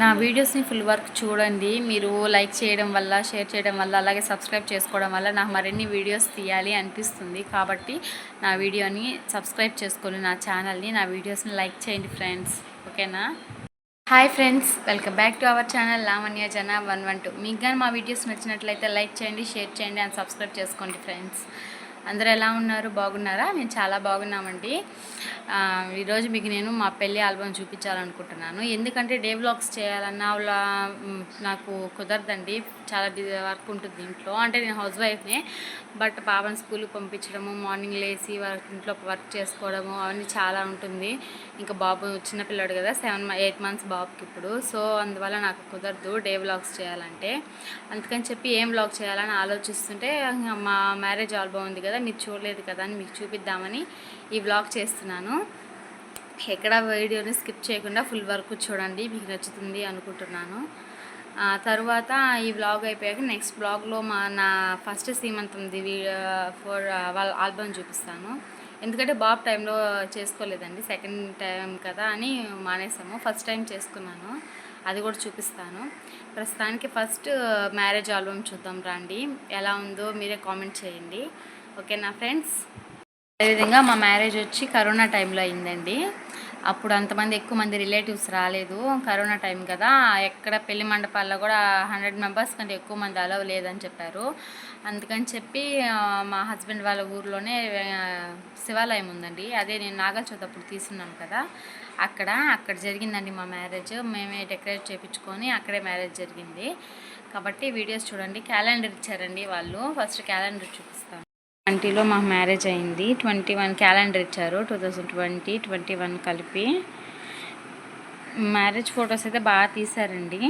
నా వీడియోస్ని full work చూడండి. మీరు లైక్ చేయడం వల్ల షేర్ చేయడం వల్ల అలాగే సబ్స్క్రైబ్ చేసుకోవడం వల్ల నాకు మరిన్ని వీడియోస్ తీయాలి అనిపిస్తుంది. కాబట్టి నా వీడియోని సబ్స్క్రైబ్ చేసుకొని నా ఛానల్ని నా వీడియోస్ని లైక్ చేయండి ఫ్రెండ్స్. ఓకేనా? Hi friends welcome back to our channel Lavanya జన వన్ వన్ టూ మీకు కానీ మా వీడియోస్ నచ్చినట్లయితే లైక్ చేయండి షేర్ చేయండి అండ్ సబ్స్క్రైబ్ చేసుకోండి ఫ్రెండ్స్. అందరూ ఎలా ఉన్నారు? బాగున్నారా? మేము చాలా బాగున్నామండి. ఈరోజు మీకు నేను మా పెళ్ళి ఆల్బమ్ చూపించాలనుకుంటున్నాను. ఎందుకంటే డే వ్లాగ్స్ చేయాలన్నా వాళ్ళ నాకు కుదరదండి. చాలా బిజీ వర్క్ ఉంటుంది ఇంట్లో. అంటే నేను హౌస్ వైఫ్నే. బట్ పాపని స్కూల్కి పంపించడము మార్నింగ్ లేచి వర్క్ ఇంట్లో వర్క్ చేసుకోవడము అవన్నీ చాలా ఉంటుంది. ఇంకా బాబు చిన్నపిల్లాడు కదా సెవెన్ ఎయిట్ మంత్స్ బాబుకి ఇప్పుడు. సో అందువల్ల నాకు కుదరదు డే వ్లాగ్స్ చేయాలంటే. అందుకని చెప్పి ఏం వ్లాగ్ చేయాలని ఆలోచిస్తుంటే మా మ్యారేజ్ ఆల్బమ్ ఉంది కదా మీరు చూడలేదు కదా అని మీకు చూపిద్దామని ఈ వ్లాగ్ చేస్తున్నాను. ఎక్కడ వీడియోని స్కిప్ చేయకుండా ఫుల్ వరకు చూడండి మీకు నచ్చుతుంది అనుకుంటున్నాను. తర్వాత ఈ వ్లాగ్ అయిపోయాక నెక్స్ట్ బ్లాగ్లో మా నా ఫస్ట్ సీమంతంది ఫోర్ వాళ్ళ ఆల్బమ్ చూపిస్తాను. ఎందుకంటే బాబ్ టైంలో చేసుకోలేదండి సెకండ్ టైం కదా అని మానేసాము ఫస్ట్ టైం చేసుకున్నాను అది కూడా చూపిస్తాను. ప్రస్తుతానికి ఫస్ట్ మ్యారేజ్ ఆల్బమ్ చూద్దాం రండి ఎలా ఉందో మీరే కామెంట్ చేయండి. ఓకేనా ఫ్రెండ్స్? అదేవిధంగా మా మ్యారేజ్ వచ్చి కరోనా టైంలో అయిందండి. అప్పుడు అంతమంది ఎక్కువ మంది రిలేటివ్స్ రాలేదు. కరోనా టైం కదా ఎక్కడ పెళ్ళి మండపాల్లో కూడా హండ్రెడ్ మెంబర్స్ కంటే ఎక్కువ మంది అలవ్ లేదని చెప్పారు. అందుకని చెప్పి మా హస్బెండ్ వాళ్ళ ఊర్లోనే శివాలయం ఉందండి. అదే నేను నాగల్చోత్ అప్పుడు తీసున్నాను కదా అక్కడ అక్కడ జరిగిందండి మా మ్యారేజ్. మేమే డెకరేట్ చేయించుకొని అక్కడే మ్యారేజ్ జరిగింది. కాబట్టి వీడియోస్ చూడండి క్యాలెండర్ ఇచ్చారండి వాళ్ళు. ఫస్ట్ క్యాలెండర్ చూపిస్తాను. ట్వంటీలో మాకు మ్యారేజ్ అయింది. ట్వంటీ వన్ క్యాలెండర్ ఇచ్చారు. Two thousand twenty twenty one కలిపి. మ్యారేజ్ ఫొటోస్ అయితే బాగా తీశారండి.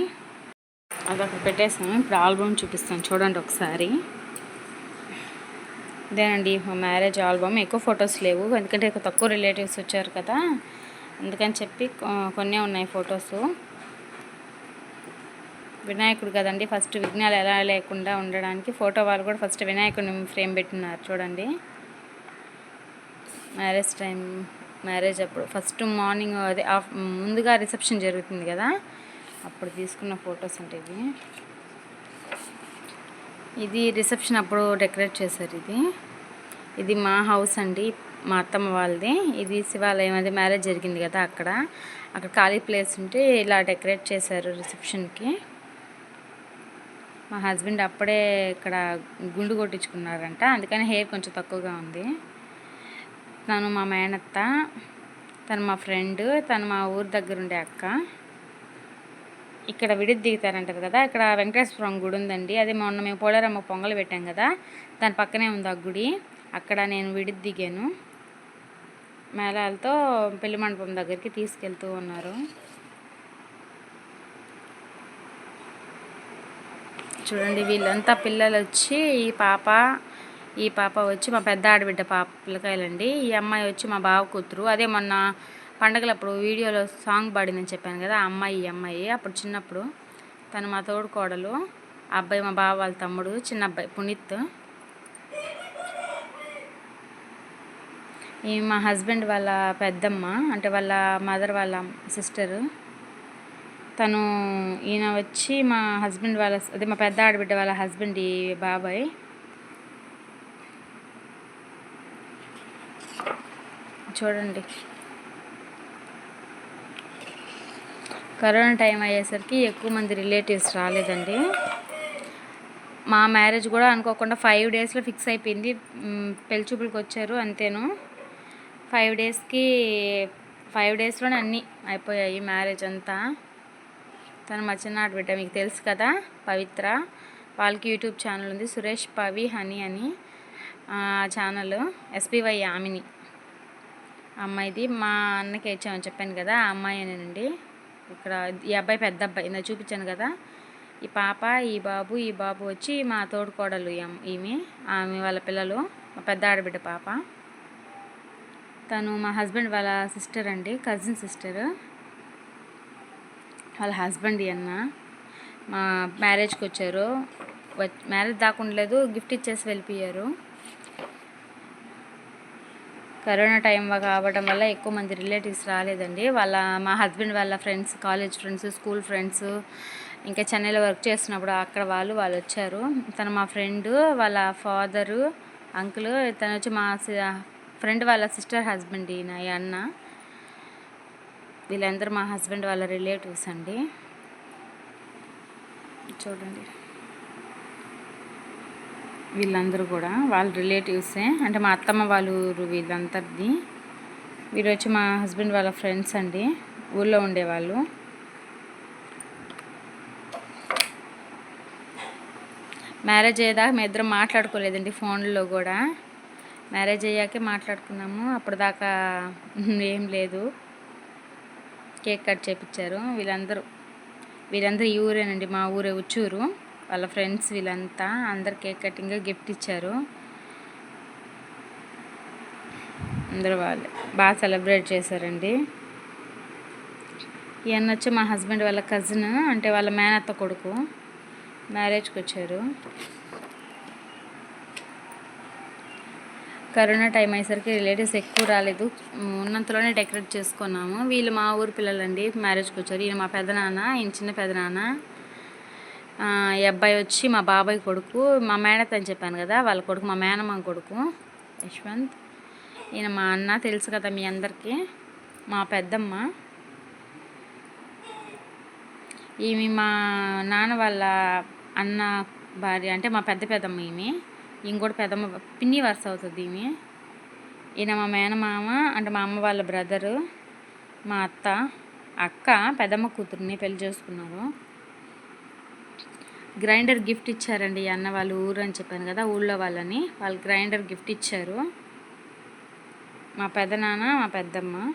అది అక్కడ పెట్టేసాను ఇప్పుడు ఆల్బమ్ చూపిస్తాను. చూడండి ఒకసారి. ఇదేనండి మా మ్యారేజ్ ఆల్బమ్. ఎక్కువ ఫొటోస్ లేవు. ఎందుకంటే తక్కువ రిలేటివ్స్ వచ్చారు కదా. అందుకని చెప్పి కొన్ని కొన్నే ఉన్నాయి ఫొటోస్. వినాయకుడు కదండి ఫస్ట్ విఘ్నాలు ఎలా లేకుండా ఉండడానికి ఫోటో వాళ్ళు కూడా ఫస్ట్ వినాయకుడిని ఫ్రేమ్ పెట్టినారు చూడండి. మ్యారేజ్ టైం మ్యారేజ్ అప్పుడు ఫస్ట్ మార్నింగ్ అదే ముందుగా రిసెప్షన్ జరుగుతుంది కదా అప్పుడు తీసుకున్న ఫొటోస్ అంటే ఇవి. ఇది రిసెప్షన్ అప్పుడు డెకరేట్ చేశారు ఇది. ఇది మా హౌస్ అండి మా అత్తమ్మ వాళ్ళది. ఇది శివాలయం అది మ్యారేజ్ జరిగింది కదా అక్కడ. అక్కడ ఖాళీ ప్లేస్ ఉంటే ఇలా డెకరేట్ చేశారు రిసెప్షన్కి. మా హస్బెండ్ అప్పుడే ఇక్కడ గుండు కొట్టించుకున్నారంట. అందుకని హెయిర్ కొంచెం తక్కువగా ఉంది. తను మా మేనత్త తను మా ఫ్రెండ్ తను మా ఊరు దగ్గర ఉండే అక్క. ఇక్కడ విడిది దిగుతారంటారు కదా ఇక్కడ వెంకటేశ్వరం గుడి ఉందండి. అది మొన్న మేము పోలేరమ్మ పొంగలు పెట్టాం కదా దాని పక్కనే ఉంది ఆ గుడి. అక్కడ నేను విడిది దిగాను. మేళాలతో పెళ్ళి మండపం దగ్గరికి తీసుకెళ్తూ ఉన్నారు. చూడండి వీళ్ళంతా పిల్లలు వచ్చి ఈ పాప ఈ పాప వచ్చి మా పెద్ద ఆడబిడ్డ పాప పిల్లకాయలండి. ఈ అమ్మాయి వచ్చి మా బావ కూతురు. అదే మొన్న పండగలప్పుడు వీడియోలో సాంగ్ పాడిందని చెప్పాను కదా ఆ అమ్మాయి ఈ అమ్మాయి. అప్పుడు చిన్నప్పుడు తను మా తోడు కోడలు ఆ అబ్బాయి మా బావ వాళ్ళ తమ్ముడు చిన్న అబ్బాయి పునీత్. ఈ మా హస్బెండ్ వాళ్ళ పెద్దమ్మ అంటే వాళ్ళ మదర్ వాళ్ళ సిస్టరు. తను ఈయన వచ్చి మా హస్బెండ్ వాళ్ళ అదే మా పెద్ద ఆడబిడ్డ వాళ్ళ హస్బెండ్ ఈ బాబాయ్. చూడండి. కరోనా టైం అయ్యేసరికి ఎక్కువ మంది రిలేటివ్స్ రాలేదండి. మా మ్యారేజ్ కూడా అనుకోకుండా ఫైవ్ డేస్లో ఫిక్స్ అయిపోయింది. మ్, పెళ్ళి వచ్చారు అంతేను. ఫైవ్ డేస్కి ఫైవ్ డేస్లోనే అన్నీ అయిపోయాయి మ్యారేజ్ అంతా. తను మా బిడ్డ మీకు తెలుసు కదా పవిత్ర. వాళ్ళకి యూట్యూబ్ ఛానల్ ఉంది సురేష్ పవి హనీ అని channel S P Y Yamini. అమ్మాయిది మా అన్నకి ఇచ్చామని చెప్పాను కదా ఆ అమ్మాయి అనండి ఇక్కడ ఈ అబ్బాయి పెద్ద అబ్బాయి నేను చూపించాను కదా. ఈ పాప ఈ బాబు ఈ బాబు వచ్చి మా తోడుకోడలు ఈమె ఆమె వాళ్ళ పిల్లలు మా పెద్ద ఆడబిడ్డ పాప. తను మా హస్బెండ్ వాళ్ళ సిస్టర్ అండి కజిన్ సిస్టర్. వాళ్ళ హస్బెండ్ ఈ అన్న మా మ్యారేజ్కి వచ్చారు. మ్యారేజ్ దాకా ఉండలేదు గిఫ్ట్ ఇచ్చేసి వెళ్ళిపోయారు. కరోనా టైం కావడం వల్ల ఎక్కువ మంది రిలేటివ్స్ రాలేదండి. వాళ్ళ మా హస్బెండ్ వాళ్ళ friends college friends school friends ఇంకా చెన్నైలో వర్క్ చేస్తున్నప్పుడు అక్కడ వాళ్ళు వాళ్ళు వచ్చారు. తను మా ఫ్రెండ్ వాళ్ళ ఫాదరు అంకుల్ తను వచ్చి మా ఫ్రెండ్ వాళ్ళ సిస్టర్ హస్బెండ్ ఈయన ఈ అన్న. వీళ్ళందరూ మా హస్బెండ్ వాళ్ళ రిలేటివ్స్ అండి. చూడండి. వీళ్ళందరూ కూడా వాళ్ళ రిలేటివ్సే. అంటే మా అత్తమ్మ వాళ్ళ ఊరు వీళ్ళందరిది. వీరు వచ్చి మా హస్బెండ్ వాళ్ళ ఫ్రెండ్స్ అండి. ఊళ్ళో ఉండేవాళ్ళు. మ్యారేజ్ అయ్యేదాకా మేము ఇద్దరం మాట్లాడుకోలేదండి ఫోన్లో కూడా. మ్యారేజ్ అయ్యాకే మాట్లాడుకున్నాము. అప్పటిదాకా ఏం లేదు. కేక్ కట్ చేపించారు వీళ్ళందరూ వీళ్ళందరూ ఈ ఊరేనండి మా ఊరే ఉచ్చూరు. వాళ్ళ ఫ్రెండ్స్ వీళ్ళంతా అందరు కేక్ కటింగ్ గిఫ్ట్ ఇచ్చారు. అందరూ వాళ్ళు బాగా సెలబ్రేట్ చేశారండి. ఈయన వచ్చి మా హస్బెండ్ వాళ్ళ కజిన్ అంటే వాళ్ళ మేనత్త కొడుకు మ్యారేజ్కి వచ్చారు. కరోనా టైం అయ్యేసరికి రిలేటివ్స్ ఎక్కువ రాలేదు. ఉన్నంతలోనే డెకరేట్ చేసుకున్నాము. వీళ్ళు మా ఊరు పిల్లలండి మ్యారేజ్కి వచ్చారు. ఈయన మా పెదనాన్న ఈయన చిన్న పెదనాన్న ఈ అబ్బాయి వచ్చి మా బాబాయ్ కొడుకు మా మేనత్ అని చెప్పాను కదా వాళ్ళ కొడుకు మా మేనమ్మ కొడుకు యశ్వంత్. ఈయన మా అన్న తెలుసు కదా మీ అందరికీ మా పెద్దమ్మ. ఈమె మా నాన్న వాళ్ళ అన్న భార్య అంటే మా పెద్ద పెద్దమ్మ ఈమె. ఇంకోటి పెద్దమ్మ పిన్ని వరుస అవుతుంది ఈమె ఈయన మా మేనమామ అంటే మా అమ్మ వాళ్ళ బ్రదరు మా అత్త అక్క పెద్దమ్మ కూతుర్ని పెళ్ళి చేసుకున్నారు. గ్రైండర్ గిఫ్ట్ ఇచ్చారండి అన్న వాళ్ళు ఊరు అని చెప్పాను కదా ఊళ్ళో వాళ్ళని. వాళ్ళు గ్రైండర్ గిఫ్ట్ ఇచ్చారు. మా పెదనాన్న మా పెద్దమ్మ.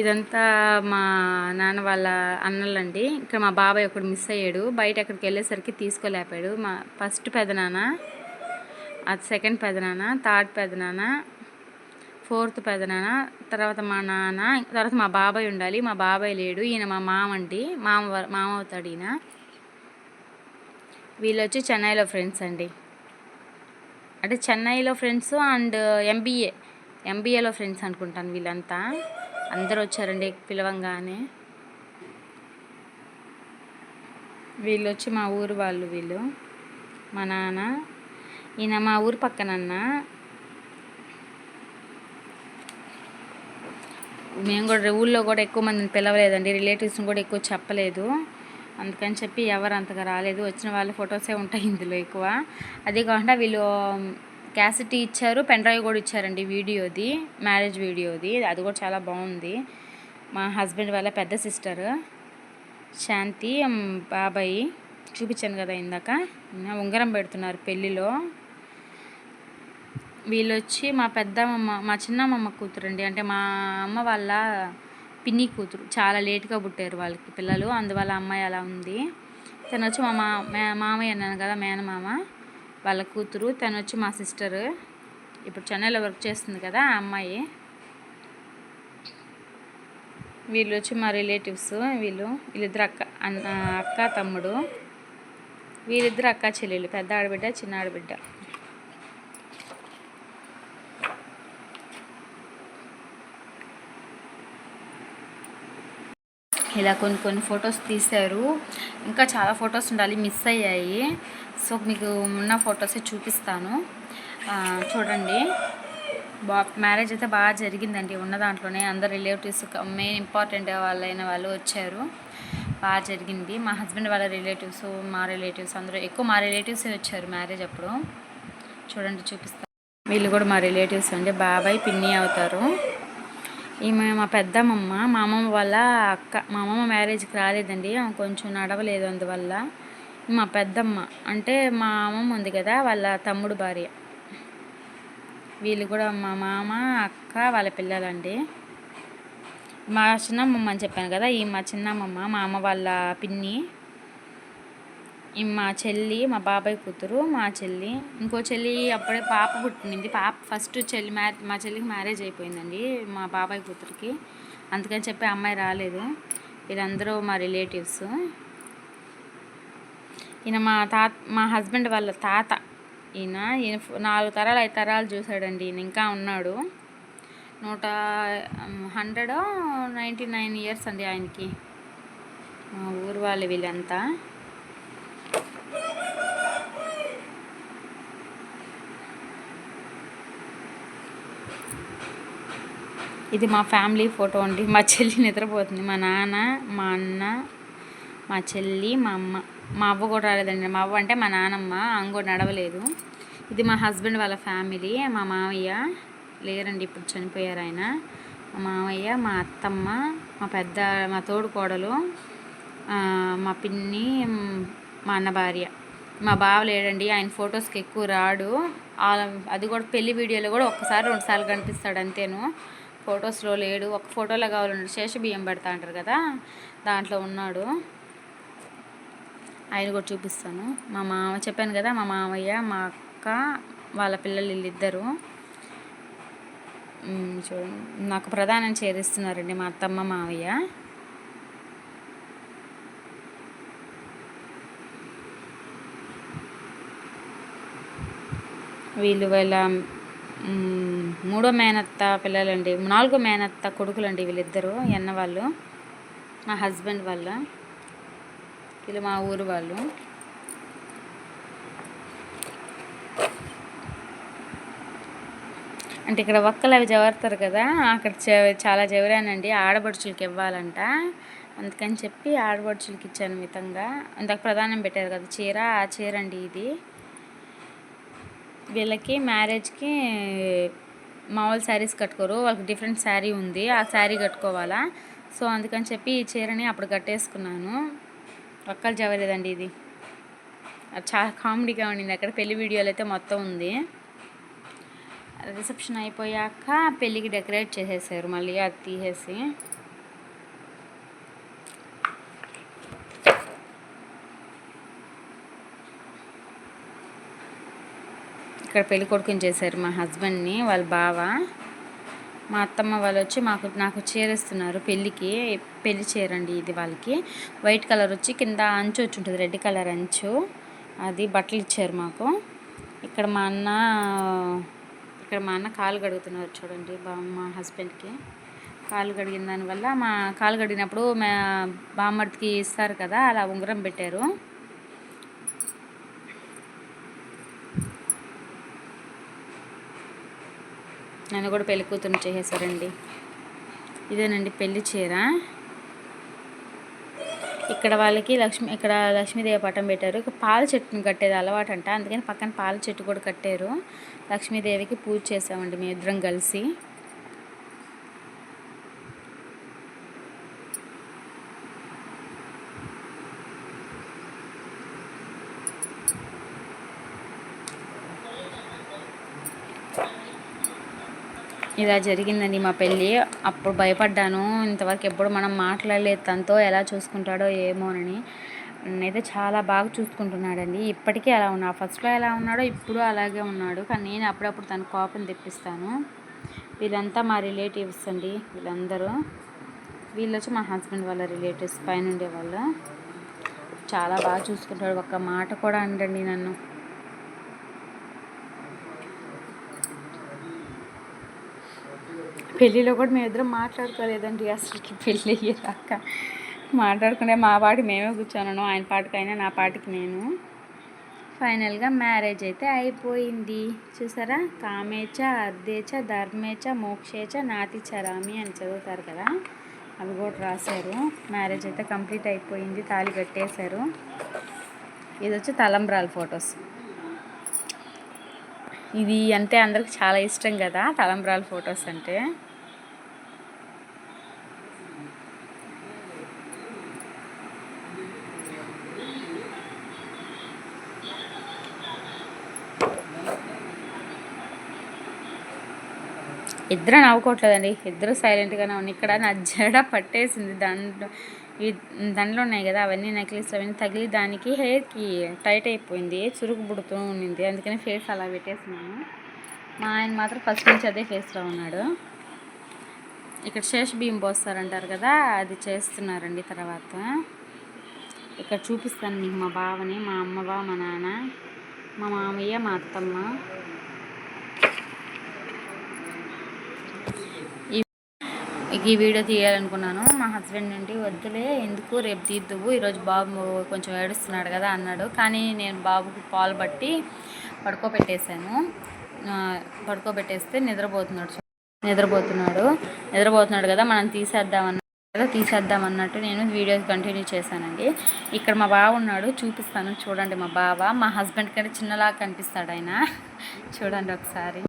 ఇదంతా మా నాన్న వాళ్ళ అన్నలండి. ఇక్కడ మా బాబాయ్ ఒకడు మిస్ అయ్యాడు. బయట అక్కడికి వెళ్ళేసరికి తీసుకోలేపాడు. మా ఫస్ట్ పెదనాన్న అది సెకండ్ పెదనాన్న థర్డ్ పెదనాన్న ఫోర్త్ పెదనాన్న తర్వాత మా నాన్న తర్వాత మా బాబాయ్ ఉండాలి. మా బాబాయ్ లేడు. ఈయన మా మామ అండి. మామ మామ అవుతాడు ఈయన. వీళ్ళు వచ్చి చెన్నైలో ఫ్రెండ్స్ అండి. అంటే చెన్నైలో ఫ్రెండ్స్ అండ్ ఎంబీఏ. ఎంబీఏలో ఫ్రెండ్స్ అనుకుంటాను వీళ్ళంతా. అందరూ వచ్చారండి పిలవంగానే. వీళ్ళు వచ్చి మా ఊరు వాళ్ళు వీళ్ళు. మా నాన్న ఈయన మా ఊరు పక్కనన్న. మేము కూడా ఊళ్ళో కూడా ఎక్కువ మందిని పిలవలేదండి రిలేటివ్స్ని కూడా ఎక్కువ చెప్పలేదు. అందుకని చెప్పి ఎవరు అంతగా రాలేదు. వచ్చిన వాళ్ళ ఫొటోసే ఉంటాయి ఇందులో ఎక్కువ. అదే కాకుండా వీళ్ళు క్యాసెట్ ఇచ్చారు పెన్ డ్రైవ్ కూడా ఇచ్చారండి వీడియోది మ్యారేజ్ వీడియోది. అది కూడా చాలా బాగుంది. మా హస్బెండ్ వాళ్ళ పెద్ద సిస్టర్ శాంతి బాబాయి చూపించాను కదా ఇందాక. ఉంగరం పెడుతున్నారు పెళ్ళిలో. వీళ్ళు వచ్చి మా పెద్దమ్మ మా చిన్నమ్మమ్మ కూతురు అండి అంటే మా అమ్మ వాళ్ళ పిన్ని కూతురు. చాలా లేట్గా పుట్టారు వాళ్ళకి పిల్లలు. అందువల్ల అమ్మాయి అలా ఉంది. తను వచ్చి మా మా మామయ్య అన్నాను కదా మేనమామ. వాళ్ళ కూతురు తను వచ్చి మా సిస్టర్. ఇప్పుడు చెన్నైలో వర్క్ చేస్తుంది కదా ఆ అమ్మాయి. వీళ్ళు వచ్చి మా రిలేటివ్స్ వీళ్ళు వీళ్ళిద్దరు అక్క అన్న అక్క తమ్ముడు. వీళ్ళిద్దరు అక్క చెల్లెలు పెద్ద ఆడబిడ్డ చిన్న ఆడబిడ్డ. ఇలా కొన్ని కొన్ని ఫొటోస్ తీశారు. ఇంకా చాలా ఫొటోస్ ఉండాలి మిస్ అయ్యాయి. సో మీకు ఉన్న ఫొటోసే చూపిస్తాను. చూడండి. బా మ్యారేజ్ అయితే బాగా జరిగిందండి ఉన్న దాంట్లోనే. అందరు రిలేటివ్స్ మెయిన్ ఇంపార్టెంట్ వాళ్ళైన వాళ్ళు వచ్చారు. బాగా జరిగింది. మా హస్బెండ్ వాళ్ళ రిలేటివ్స్ మా రిలేటివ్స్ అందరూ ఎక్కువ మా రిలేటివ్సే వచ్చారు మ్యారేజ్ అప్పుడు. చూడండి చూపిస్తాను వీళ్ళు కూడా మా రిలేటివ్స్ అండి. బాబాయ్ పిన్ని అవుతారు. ఈమె మా పెద్దమ్మమ్మ. మా అమ్మమ్మ వాళ్ళ అక్క. మా అమ్మమ్మ మ్యారేజ్కి రాలేదండి. కొంచెం నడవలేదు అందువల్ల. మా పెద్దమ్మ. అంటే మా అమ్మమ్మ ఉంది కదా వాళ్ళ తమ్ముడు భార్య. వీళ్ళు కూడా మా మామ అక్క వాళ్ళ పిల్లలండి. మా చిన్నమ్మమ్మ అని చెప్పాను కదా ఈ మా చిన్నమ్మమ్మ మా అమ్మ వాళ్ళ పిన్ని. మా చెల్లి మా బాబాయ్ కూతురు మా చెల్లి. ఇంకో చెల్లి అప్పుడే పాప పుట్టింది. పాప ఫస్ట్ చెల్లి మ్యా మా చెల్లికి మ్యారేజ్ అయిపోయిందండి మా బాబాయ్ కూతురికి. అందుకని చెప్పి అమ్మాయి రాలేదు. వీళ్ళందరూ మా రిలేటివ్స్ ఈయన మా తాత మా హస్బెండ్ వాళ్ళ తాత ఈయన. ఈయన నాలుగు తరాలు ఐదు తరాలు చూశాడండి ఈయన. ఇంకా ఉన్నాడు. నూట హండ్రెడ్ నైంటీ నైన్ ఇయర్స్ అండి ఆయనకి. మా ఊరు వాళ్ళు వీళ్ళంతా. ఇది మా ఫ్యామిలీ ఫోటో అండి. మా చెల్లి నిద్రపోతుంది. మా నాన్న మా అన్న మా చెల్లి మా అమ్మ. మా అవ్వ కూడా రాలేదండి. మా అవ్వ అంటే మా నానమ్మ. అంగో నడవలేదు. ఇది మా హస్బెండ్ వాళ్ళ ఫ్యామిలీ. మా మామయ్య లేరండి. ఇప్పుడు చనిపోయారు ఆయన. మా మామయ్య మా అత్తమ్మ మా పెద్ద మా తోడు కోడలు మా పిన్ని మా అన్న భార్య. మా బావ లేడండి. ఆయన ఫొటోస్కి ఎక్కువ రాడు. అది కూడా పెళ్ళి వీడియోలో కూడా ఒక్కసారి రెండుసార్లు కనిపిస్తాడు అంతేను. ఫొటోస్లో లేడు. ఒక ఫోటోలో కావాలన్నాడు శేష బియ్యం పెడతా అంటారు కదా దాంట్లో ఉన్నాడు. ఆయన కూడా చూపిస్తాను. మా మామ చెప్పాను కదా మా మామయ్య మా అక్క వాళ్ళ పిల్లలు వీళ్ళిద్దరు. చూడండి. నాకు ప్రధానం చేరిస్తున్నారండి మా అత్తమ్మ మావయ్య. వీళ్ళు వీళ్ళ మూడో మేనత్త పిల్లలండి నాలుగో మేనత్త కొడుకులండి వీళ్ళిద్దరు ఎన్న వాళ్ళు మా హస్బెండ్ వాళ్ళ వీళ్ళు మా ఊరు వాళ్ళు. అంటే ఇక్కడ ఒక్కలు అవి జవరుతారు కదా అక్కడ చాలా జవరానండి ఆడబడుచులకి ఇవ్వాలంట. అందుకని చెప్పి ఆడబడుచులకి ఇచ్చాను మితంగా. ఇందాక ప్రధానం పెట్టారు కదా చీర ఆ చీర అండి ఇది. వీళ్ళకి మ్యారేజ్కి మామూలు శారీస్ కట్టుకోరు. వాళ్ళకి డిఫరెంట్ శారీ ఉంది. ఆ శారీ కట్టుకోవాలా? సో అందుకని చెప్పి ఈ చీరని అప్పుడు కట్టేసుకున్నాను. ఒక్కలు జవరేదండి ఇది. చాలా కామెడీగా ఉండింది. అక్కడ పెళ్ళి వీడియోలు అయితే మొత్తం ఉంది. రిసెప్షన్ అయిపోయాక పెళ్ళికి డెకరేట్ చేసేసారు. మళ్ళీ అది తీసేసి. ఇక్కడ పెళ్ళి కొడుకుని చేశారు మా హస్బెండ్ని వాళ్ళ బావ. మా అత్తమ్మ వాళ్ళు వచ్చి మాకు నాకు చీర ఇస్తున్నారు పెళ్ళికి పెళ్ళి చేరండి ఇది వాళ్ళకి. వైట్ కలర్ వచ్చి కింద అంచు వచ్చి ఉంటుంది రెడ్ కలర్ అంచు. అది బట్టలు ఇచ్చారు మాకు. ఇక్కడ మా అన్న ఇక్కడ మా అన్న కాలు కడుగుతున్నారు చూడండి బా మా హస్బెండ్కి. కాలు కడిగిన దానివల్ల మా కాలు కడిగినప్పుడు మా బామ్మడికి ఇస్తారు కదా అలా ఉంగరం పెట్టారు. నన్ను కూడా పెళ్ళి కూతురు చేసేసారండి ఇదేనండి పెళ్ళి చీర. ఇక్కడ వాళ్ళకి లక్ష్మి ఇక్కడ లక్ష్మీదేవి పటం పెట్టారు. ఇక పాల చెట్టుని కట్టేది అలవాటు అంట అందుకని పక్కన పాల చెట్టు కూడా కట్టారు. లక్ష్మీదేవికి పూజ చేసామండి మేము ఇద్దరం కలిసి. ఇలా జరిగిందండి మా పెళ్ళి. అప్పుడు భయపడ్డాను. ఇంతవరకు ఎప్పుడు మనం మాట్లాడలేదు తనతో ఎలా చూసుకుంటాడో ఏమోనని అయితే చాలా బాగా చూసుకుంటున్నాడండి. ఇప్పటికీ అలా ఉన్నాడు ఫస్ట్లో ఎలా ఉన్నాడో ఇప్పుడు అలాగే ఉన్నాడు. కానీ నేను అప్పుడప్పుడు తన కోపం తెప్పిస్తాను. వీళ్ళంతా మా రిలేటివ్స్ అండి వీళ్ళందరూ. వీళ్ళు వచ్చి మా హస్బెండ్ వాళ్ళ రిలేటివ్స్ పైన ఉండే వాళ్ళు. చాలా బాగా చూసుకుంటాడు. ఒక్క మాట కూడా అండండి నన్ను. పెళ్ళిలో కూడా మేమిద్దరం మాట్లాడుకోలేదండి అసలుకి పెళ్ళి అయ్యేదాకా. మాట్లాడుకునే మా పాటికి మేమే కూర్చోను ఆయన పాటికి అయినా నా పాటికి నేను. ఫైనల్గా మ్యారేజ్ అయితే అయిపోయింది. చూసారా? కామేచ అర్ధేచ ధర్మేచ మోక్షేచ నాతి చరామి అని చదువుతారు కదా? అవి కూడా రాశారు. మ్యారేజ్ అయితే కంప్లీట్ అయిపోయింది తాళి కట్టేశారు. ఇది వచ్చి తలంబ్రాల ఫొటోస్. ఇది అంటే అందరికి చాలా ఇష్టం కదా తలంబ్రాల ఫొటోస్ అంటే. ఇద్దరు నవ్వుకోవట్లేదండి. ఇద్దరు సైలెంట్గానే ఉన్నాయి ఇక్కడ నా జడ పట్టేసింది దాంట్లో. ఇవి దాంట్లో ఉన్నాయి కదా అవన్నీ నెక్లెస్ అవన్నీ తగిలి దానికి హెయిర్కి టైట్ అయిపోయింది చురుకు పుడుతూ ఉండింది. అందుకని ఫేస్ అలా పెట్టేసినాను. మా ఆయన మాత్రం ఫస్ట్ నుంచి అదే ఫేస్లో ఉన్నాడు. ఇక్కడ శేష బియ్యం పోస్తారంటారు కదా అది చేస్తున్నారండి తర్వాత. ఇక్కడ చూపిస్తాను మీకు మా బావని మా అమ్మవా మా నాన్న మా మామయ్య మా అత్తమ్మ ఈ ఈ వీడియో తీయాలనుకున్నాను. మా హస్బెండ్ నుండి వద్దులే ఎందుకు రేపు తీద్దువు? ఈరోజు బాబు కొంచెం ఏడుస్తున్నాడు కదా అన్నాడు. కానీ నేను బాబుకి పాలు బట్టి పడుకోబెట్టేశాను. పడుకోబెట్టేస్తే నిద్రపోతున్నాడు. నిద్రపోతున్నాడు. నిద్రపోతున్నాడు కదా మనం తీసేద్దామన్న కదా తీసేద్దాం అన్నట్టు నేను వీడియో కంటిన్యూ చేశానండి. ఇక్కడ మా బావ ఉన్నాడు చూపిస్తాను. చూడండి మా బావ. మా హస్బెండ్ కంటే చిన్నలాగా కనిపిస్తాడు ఆయన. చూడండి ఒకసారి.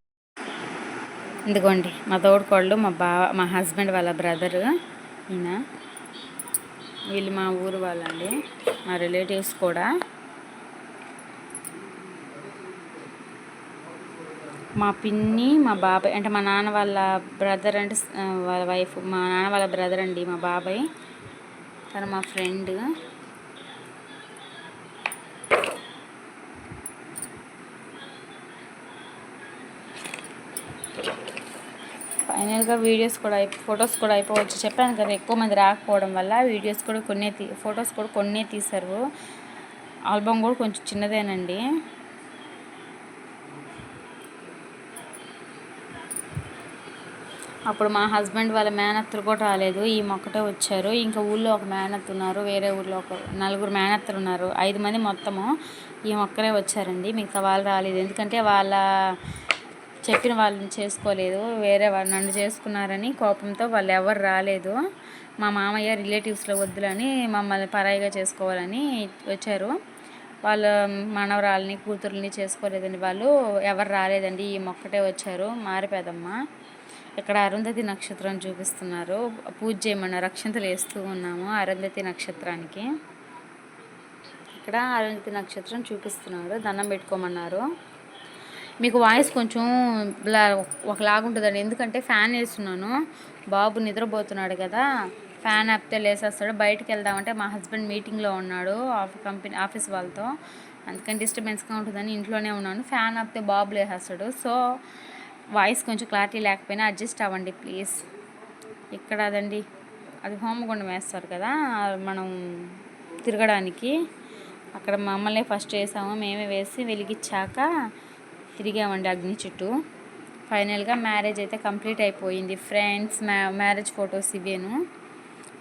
ఇదిగోండి మా తోడుకోళ్ళు మా బావ మా హస్బెండ్ వాళ్ళ బ్రదర్ ఈయన. వీళ్ళు మా ఊరు వాళ్ళండి మా రిలేటివ్స్ కూడా. మా పిన్ని మా బాబాయ్ అంటే మా నాన్న వాళ్ళ బ్రదర్ అంటే వాళ్ళ వైఫ్ మా నాన్న వాళ్ళ బ్రదర్ అండి మా బాబాయ్. తను మా ఫ్రెండ్ ఫైనల్గా వీడియోస్ కూడా అయిపో ఫొటోస్ కూడా అయిపోవచ్చు. చెప్పాను కదా ఎక్కువ మంది రాకపోవడం వల్ల వీడియోస్ కూడా కొన్నే తీ ఫొటోస్ కూడా కొన్నే తీశారు. ఆల్బమ్ కూడా కొంచెం చిన్నదేనండి. అప్పుడు మా హస్బెండ్ వాళ్ళ మేనత్తలు కూడా రాలేదు. ఈ మొక్కటే వచ్చారు. ఇంకా ఊళ్ళో ఒక మేనత్తు ఉన్నారు. వేరే ఊళ్ళో ఒక నలుగురు మేనత్తలు ఉన్నారు. ఐదు మంది మొత్తము ఈ మొక్కరే వచ్చారండి. మిగతా వాళ్ళు రాలేదు. ఎందుకంటే వాళ్ళ చెప్పిన వాళ్ళని చేసుకోలేదు వేరే వాళ్ళు నన్ను చేసుకున్నారని కోపంతో వాళ్ళు ఎవరు రాలేదు. మా మామయ్య రిలేటివ్స్లో వద్దులని మమ్మల్ని పరాయిగా చేసుకోవాలని వచ్చారు. వాళ్ళ మనవరాలని కూతుర్ని చేసుకోలేదండి వాళ్ళు. ఎవరు రాలేదండి ఈ మొక్కటే వచ్చారు. మారిపోదమ్మ ఇక్కడ అరుంధతి నక్షత్రం చూపిస్తున్నారు. పూజ చేయమన్నారు. అక్షంతలు వేస్తూ ఉన్నాము అరుంధతి నక్షత్రానికి. ఇక్కడ అరుంధతి నక్షత్రం చూపిస్తున్నారు దండం పెట్టుకోమన్నారు. మీకు వాయిస్ కొంచెం ఒకలాగుంటుందండి. ఎందుకంటే ఫ్యాన్ వేస్తున్నాను. బాబు నిద్రపోతున్నాడు కదా. ఫ్యాన్ ఆపితే లేసేస్తాడు. బయటకు వెళ్దామంటే మా హస్బెండ్ మీటింగ్లో ఉన్నాడు. ఆఫ్ కంపెనీ ఆఫీస్ వాళ్ళతో. అందుకని డిస్టర్బెన్స్గా ఉంటుందని ఇంట్లోనే ఉన్నాను. ఫ్యాన్ ఆపితే బాబు లేసేస్తాడు. సో వాయిస్ కొంచెం క్లారిటీ లేకపోయినా అడ్జస్ట్ అవ్వండి ప్లీజ్ ఇక్కడ అదండి. అది హోమగుండం వేస్తారు కదా. మనం తిరగడానికి. అక్కడ మమ్మల్ని ఫస్ట్ వేసాము మేమే వేసి వెలిగించాక తిరిగామండి అగ్ని చుట్టూ. ఫైనల్గా మ్యారేజ్ అయితే కంప్లీట్ అయిపోయింది. ఫ్రెండ్స్ మ్యా మ్యారేజ్ ఫొటోస్ ఇవేను.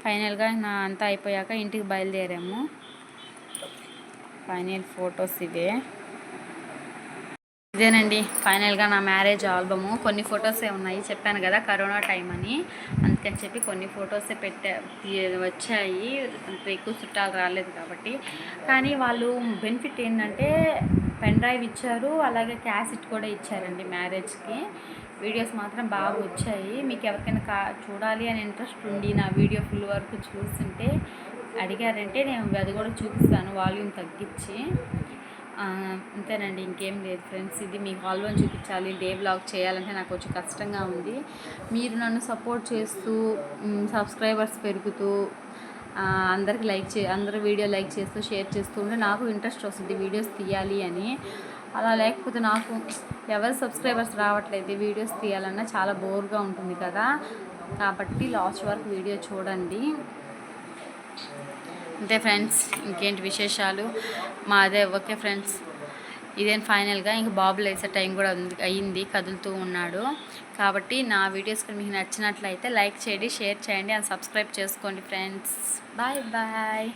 ఫైనల్గా నా అంతా అయిపోయాక ఇంటికి బయలుదేరాము. ఫైనల్ ఫొటోస్ ఇవే. ఇదేనండి ఫైనల్గా నా మ్యారేజ్ ఆల్బము కొన్ని ఫొటోసే ఉన్నాయి చెప్పాను కదా కరోనా టైం అని. అందుకని చెప్పి కొన్ని ఫొటోసే పెట్టా వచ్చాయి. అంత ఎక్కువ చుట్టాలు రాలేదు కాబట్టి. కానీ వాళ్ళు బెనిఫిట్ ఏంటంటే పెన్ డ్రైవ్ ఇచ్చారు అలాగే క్యాసెట్ కూడా ఇచ్చారండి మ్యారేజ్కి. వీడియోస్ మాత్రం బాగా వచ్చాయి. మీకు ఎవరికైనా కా చూడాలి అని ఇంట్రెస్ట్ ఉండి నా వీడియో ఫుల్ వరకు చూస్తుంటే అడిగారంటే నేను అది కూడా చూపిస్తాను వాల్యూమ్ తగ్గించి. అంతేనండి ఇంకేం లేదు ఫ్రెండ్స్. ఇది మీకు ఆల్బమ్ చూపించాలి డే బ్లాగ్ చేయాలంటే నాకు కొంచెం కష్టంగా ఉంది. మీరు నన్ను సపోర్ట్ చేస్తూ సబ్స్క్రైబర్స్ పెరుగుతూ అందరికి లైక్ చే అందరూ వీడియో లైక్ చేస్తూ షేర్ చేస్తూ ఉంటే నాకు ఇంట్రెస్ట్ వస్తుంది వీడియోస్ తీయాలి అని. అలా లేకపోతే నాకు ఎవరు సబ్స్క్రైబర్స్ రావట్లేదు వీడియోస్ తీయాలన్నా చాలా బోర్గా ఉంటుంది కదా. కాబట్టి లాస్ట్ వరకు వీడియో చూడండి. అంతే ఫ్రెండ్స్ ఇంకేంటి విశేషాలు? మా అదే ఓకే ఫ్రెండ్స్. ఇదేం ఫైనల్గా ఇంక బాబు లేసే టైం కూడా ఉంది అయ్యింది కదులుతూ ఉన్నాడు. కాబట్టి నా వీడియోస్ కూడా మీకు నచ్చినట్లయితే లైక్ చేయండి షేర్ చేయండి అండ్ సబ్స్క్రైబ్ చేసుకోండి ఫ్రెండ్స్. Bye bye.